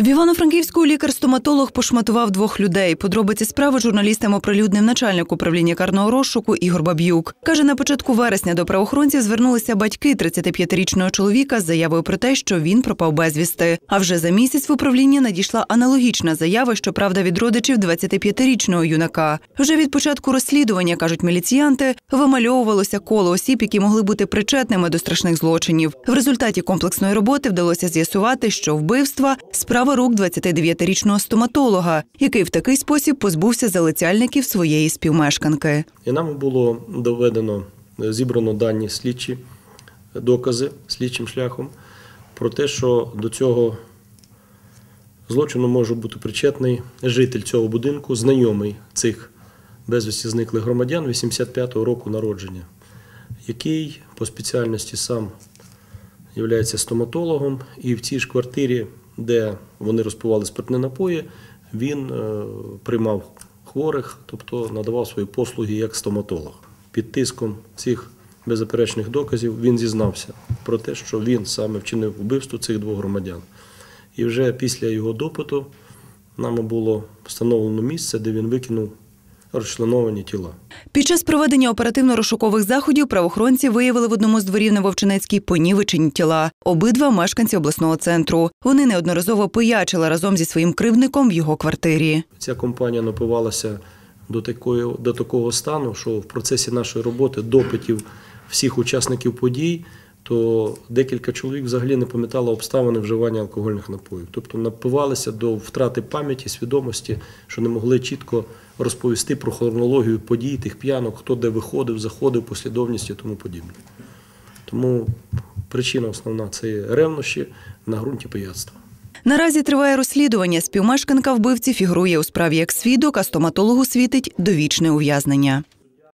В Івано-Франківську лікар-стоматолог пошматував двох людей. Подробиці справи журналістам оприлюднив начальник управління карного розшуку Ігор Баб'юк. Каже, на початку вересня до правоохоронців звернулися батьки 35-річного чоловіка з заявою про те, що він пропав безвісти. А вже за місяць в управління надійшла аналогічна заява, щоправда, від родичів 25-річного юнака. Вже від початку розслідування, кажуть міліціянти, вимальовувалося коло осіб, які могли бути причетними до страшних злочинів. В результаті комплексної роботи вдалося з'ясувати, що вбивства справа рук 29-річного стоматолога, який в такий спосіб позбувся залицяльників своєї співмешканки. І нам було доведено, е, зібрано дані слідчі докази слідчим шляхом про те, що до цього злочину може бути причетний житель цього будинку, знайомий цих безвісті зниклих громадян 85-го року народження, який по спеціальності сам є стоматологом, і в цій ж квартирі, де вони розпивали спиртні напої, він е, приймав хворих, тобто надавав свої послуги як стоматолог. Під тиском цих беззаперечних доказів він зізнався про те, що він саме вчинив вбивство цих двох громадян. І вже після його допиту нами було встановлено місце, де він викинув розчленовані тіла. Під час проведення оперативно-розшукових заходів правоохоронці виявили в одному з дворів на Вовчинецькій понівечені тіла. Обидва мешканці обласного центру. Вони неодноразово пиячили разом зі своїм кривдником в його квартирі. Ця компанія напивалася до, такої, до такого стану, що в процесі нашої роботи, допитів всіх учасників подій, то декілька чоловік взагалі не пам'ятало обставини вживання алкогольних напоїв. Тобто напивалися до втрати пам'яті, свідомості, що не могли чітко розповісти про хронологію подій, тих п'янок, хто де виходив, заходив, послідовність і тому подібне. Тому причина основна це ревнощі на ґрунті пияцтва. Наразі триває розслідування. Співмешканка вбивці фігурує у справі як свідок, а стоматологу світить довічне ув'язнення.